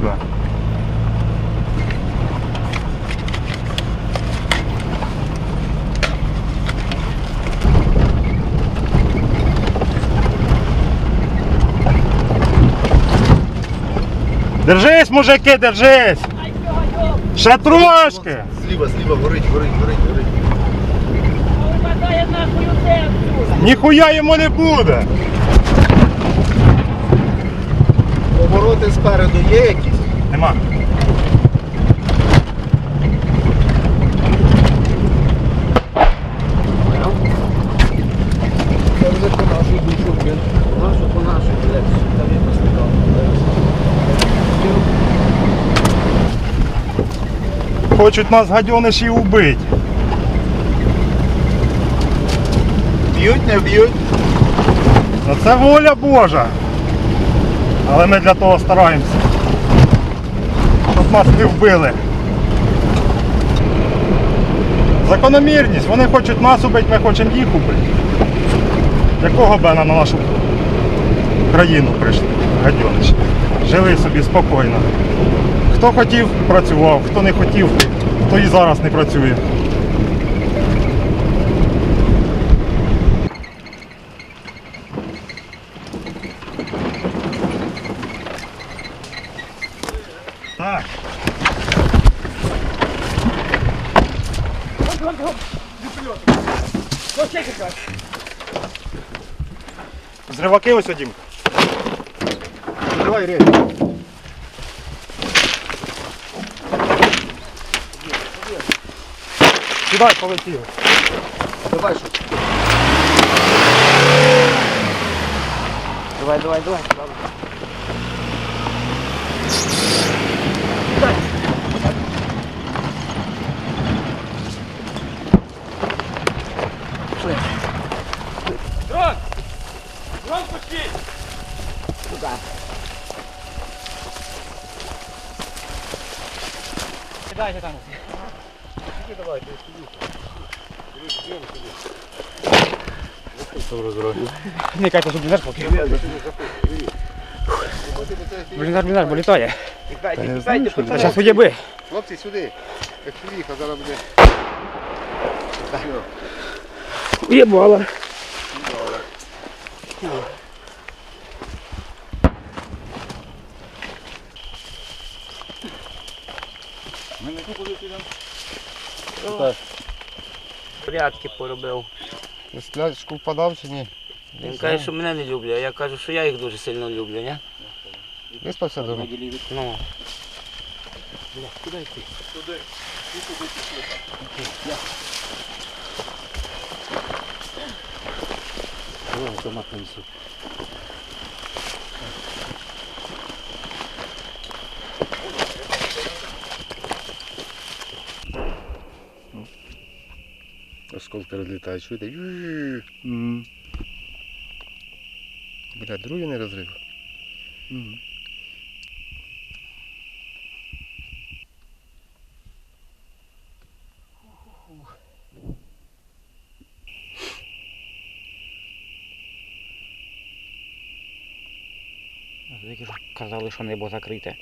тебе. Держись, мужики, держись! Ще трошки! Зліва, зліва, горить, горить, горить, горить. Ніхуя йому не буде! Обороти спереду є якісь? Нема. Це вже по нашу душу, блін. Нашу по нашу, блядь. Там є постикав. Хочуть нас гадьониші убити. Б'ють, не б'ють? Це воля Божа. Але ми для того стараємося. Щоб нас не вбили. Закономірність. Вони хочуть нас убити, ми хочемо їх убити. Якого бена на нашу країну прийшли? Гадьоничі. Жили собі спокійно. Хто хотів, працював, хто не хотів, той і зараз не працює. Так. Зриваки ось одім. Давай, рейс. Сідай, полетіли. Давай, що? Давай, давай, давай. Кидайте там. Никайте, щоб бліндаж поки. Бліндаж, бліндаж, бо літає. Тікайте, тікайте, А зараз уєби. Хлопці, сюди. Як зараз буде. Уєбала. Порядки поробив. Стрілячку впадав чи ні? Він каже, що мене не люблять, а я кажу, що я їх дуже сильно люблю, ні? Виспався дома? Ну. Осколки розлітають, чуєте? Бля, другий не розрив. Казали, що небо закрите.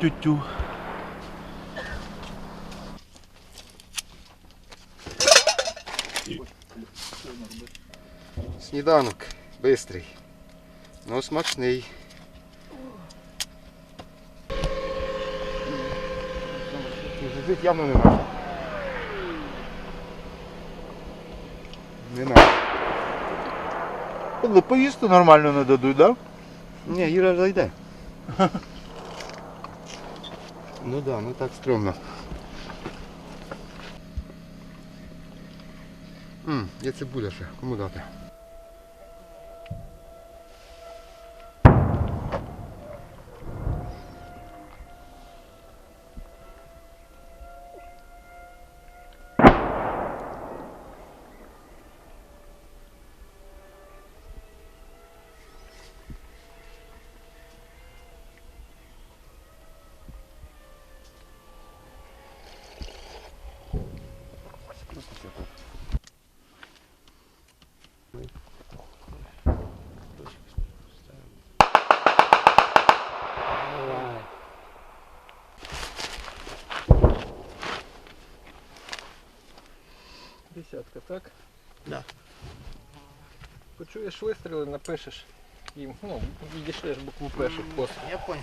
Тю-тю. Сніданок бистрий, але смачний. Жить явно не треба. Не треба. Поїсти нормально не дадуть, так? Ні, Юра зайде. ну да, ну так стрьомно. М, є цибуля ще, кому дати? Десятка, так? Да. Почуєш вистріли, напишеш їм, ну, відійшлеш букву першу пост. Я понял.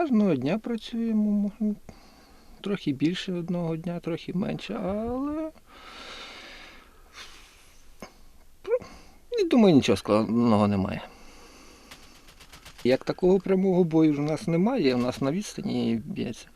Кожного дня працюємо, трохи більше одного дня, трохи менше, але я думаю, нічого складного немає. Як такого прямого бою у нас немає, у нас на відстані б'ється.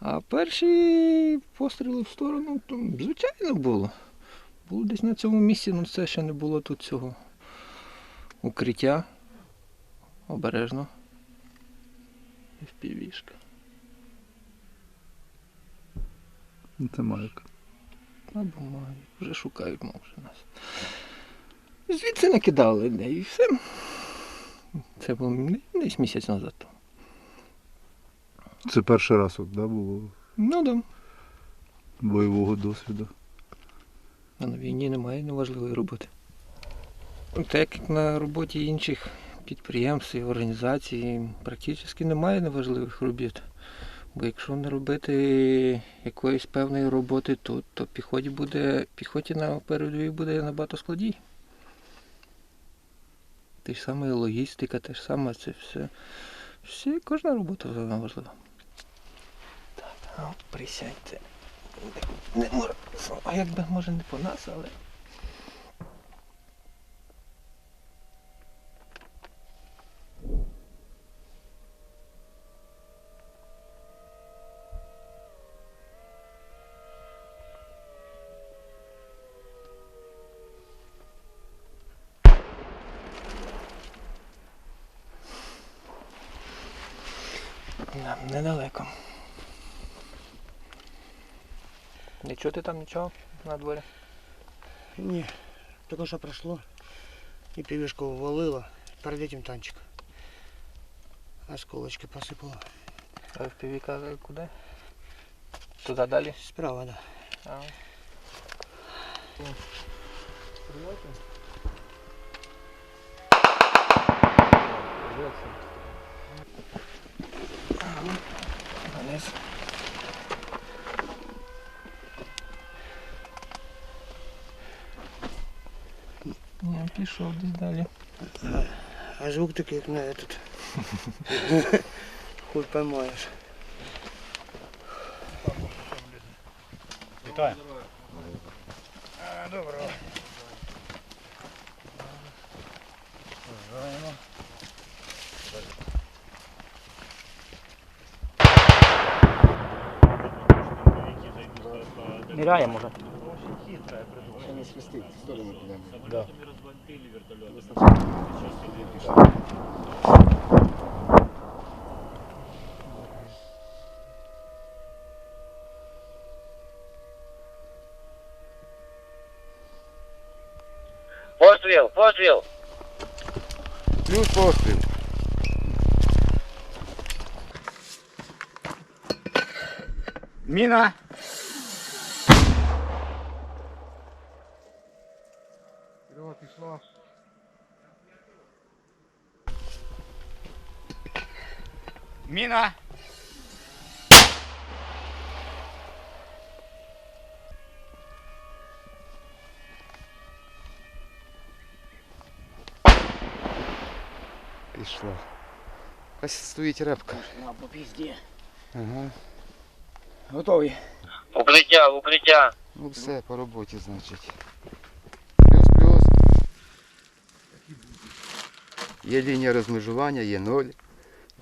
А перші постріли в сторону, то, звичайно, було. Було десь на цьому місці, але це ще не було тут цього укриття. Обережно. Впівішка. Це Майк. Або має. Вже шукають, може нас. Звідси накидали де і все. Це було десь місяць назад. Це перший раз от, да, було Ну да. бойового досвіду. А на війні немає неважливої роботи. Так як на роботі інших підприємств і організацій практично немає неважливих робіт. Бо якщо не робити якоїсь певної роботи тут, то піхоті буде, піхоті на передовій буде набагато складій. Те ж саме логістика, те ж саме це все. Всі, кожна робота важлива. Так, а присядьте. Не, не а якби може не по нас, але. недалеко. Не чути там нічого на дворі? Ні, тільки що пройшло і півішку ввалило, перед этим танчик. Осколочки посипало. А в півіка куди? Туди далі? Справа, да. А. Вниз. Я пішов десь далі. А звук такий, як на этот. Хуй поймаєш. Вітаю. Доброго. Міряємо може. Ще не свистить, в сторону підемо. Постріл, постріл. Плюс постріл. Міна. Міна. Пішла. Ось стоїть репка. На по пізді. Ага. Готові. Укриття, укриття. Ну все, по роботі, значить. Плюс-плюс. Є лінія розмежування, є ноль.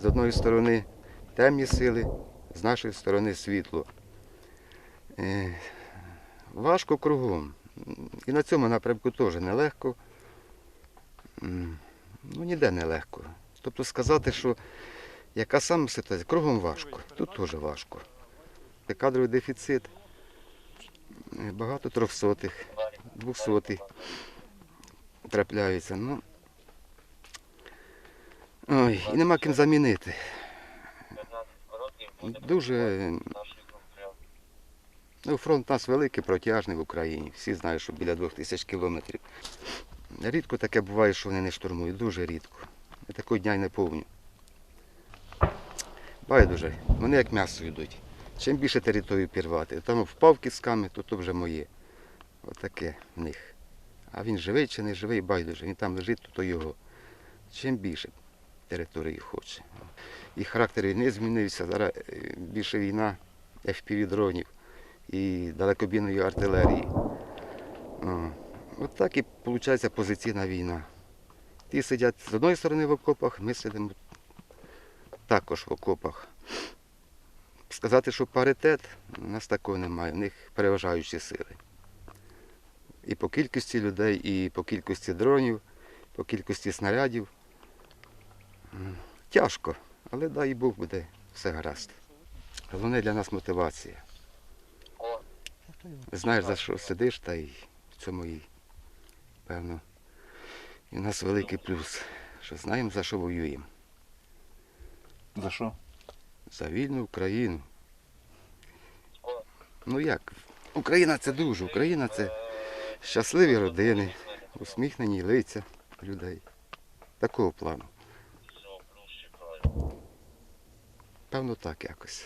З одної сторони темні сили, з нашої сторони світло. Е, Важко кругом. І на цьому напрямку теж нелегко. Ну, ніде не легко. Тобто сказати, що яка саме ситуація, кругом важко. Тут теж важко. Кадровий дефіцит. Е, Багато трьохсотих, двохсотих трапляються. Ну, ой, і нема ким замінити. Дуже. Ну, фронт у нас великий, протяжний в Україні. Всі знають, що біля двох тисяч кілометрів. Рідко таке буває, що вони не штурмують, дуже рідко. Я такого дня й не повню. Байдуже, вони як м'ясо йдуть. Чим більше територію пірвати, там впав кісками, то то вже моє. Отаке в них. А він живий чи не живий, байдуже. Він там лежить, то то його. Чим більше території хоче. І характер війни змінився. Зараз е, більше війна FPV-дронів і далекобійної артилерії. От так і виходить позиційна війна. Ті сидять з одної сторони в окопах, ми сидимо також в окопах. Сказати, що паритет, у нас такого немає, в них переважаючі сили. І по кількості людей, і по кількості дронів, по кількості снарядів. Тяжко, але дай Бог буде все гаразд. Головне для нас мотивація. Знаєш, за що сидиш, та й в цьому і, певно, і в нас великий плюс, що знаємо, за що воюємо. За що? За вільну Україну. Ну як? Україна це дуже. Україна це щасливі родини, усміхнені лиця людей. Такого плану. Певно, так якось.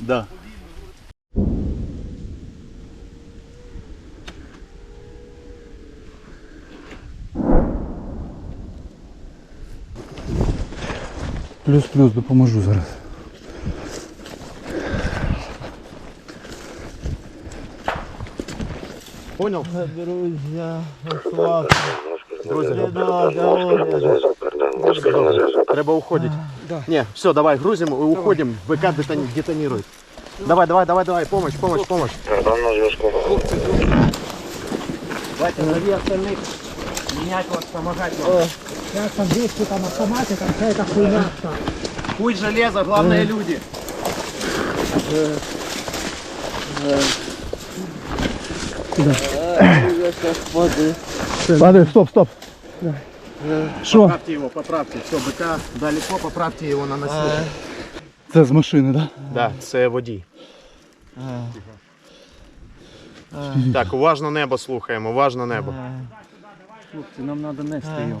Да. Плюс-плюс, допоможу зараз. Понял? Треба уходить. Не, все, давай, грузим и уходим. ВК детони- детонирует. Давай, давай, давай, давай, помощь, помощь, помощь. Давайте нові остальних. Міняти вас, допомагати вам. Сейчас там 200 там автоматы, там какая-то хуйня. Путь железо, главное люди. Падай, стоп, стоп. Що? Поправьте его, поправьте. Все, БК далеко, поправьте его на носилки. Це з машини, так? Да, це водій. Так, уважно небо слухаємо, уважно небо. Хлопці, нам треба нести його.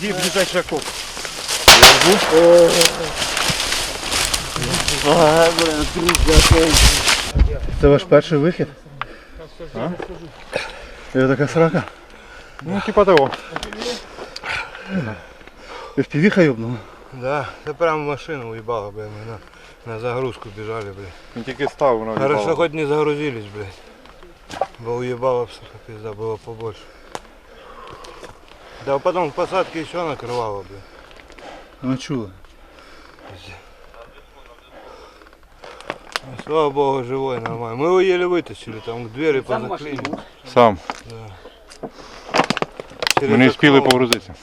Дід, ближайший окоп. Це ваш перший вихід? А? Це така срака. Ну, типа того. FPV йобнула. Да, да прямо в машину уебало, блядь, мы на, на загрузку бежали, блядь. Тільки став, воно Хорошо, хоть не загрузились, блядь. Бо уебало, сука, пизда, было побольше. Да, а потом в посадке еще накрывало, блядь. Ну чули. Слава богу, живой, нормально. Мы его еле вытащили, там двери позаклинили. Сам. Через Ми не встигли окно. погрузитися.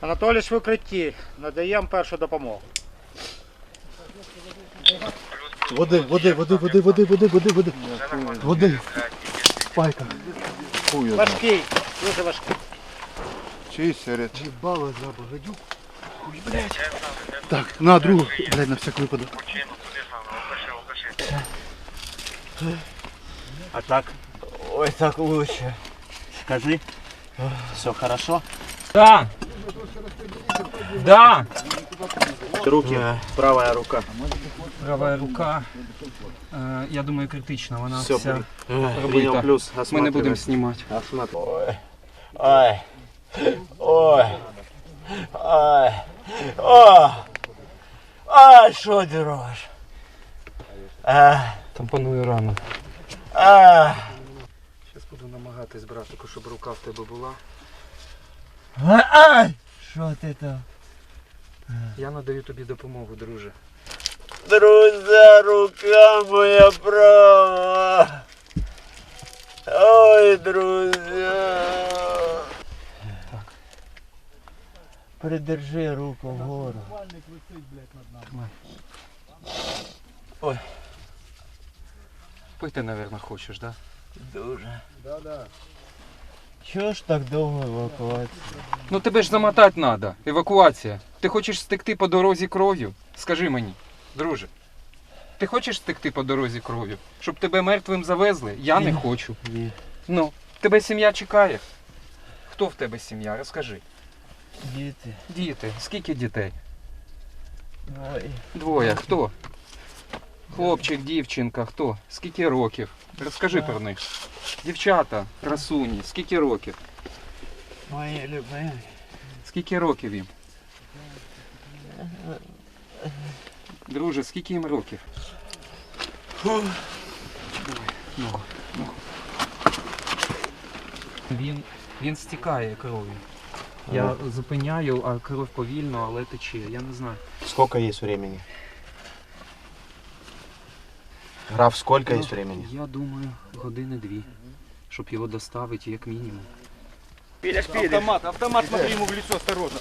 Анатолій в укритті. Надаємо першу допомогу. Води, води, води, води, води, води, води, води. Води. Пайка. Важкий, дуже важкий. Чий серед? Так, на другу. Блядь, на всяк випадок. А так? Ой, так лучше. Скажи. Все хорошо? Да. Да. Руки, правая рука. Права рука, е, я думаю, критична. Вона Все, вся принял плюс. Ми не будемо знімати. Осматривай. Ой. Ой. Ой. О. Ай, що ти робиш? А. Там панує рана. А. Зараз буду намагатись, братику, щоб рука в тебе була. Ай. Що ти там? Я надаю тобі допомогу, друже. Друзя, рука моя права. Ой, друзья. Так. Придержи руку вгору. Пити, мабуть, хочеш, так? Дуже. Чого ж так довго евакуація? Ну тебе ж замотати треба. Евакуація. Ти хочеш стекти по дорозі кров'ю? Скажи мені, друже. Ти хочеш стекти по дорозі кров'ю? Щоб тебе мертвим завезли? Я не хочу. Ні. Ну, тебе сім'я чекає. Хто в тебе сім'я? Розкажи. Діти. Діти. Скільки дітей? Ой. Двоє. Хто? Хлопчик, дівчинка, хто? Скільки років? Розкажи про них. Дівчата, красуні, скільки років? Мої любимі. Скільки років їм? Друже, скільки їм років? Давай. Він, він стікає кров'ю. Я зупиняю, а кров повільно, але тече. Я не знаю. Сколько есть времени? Граф, сколько є времени? Я думаю, години дві, щоб його доставити як мінімум. Автомат, автомат, смотри ему в лицо, осторожно.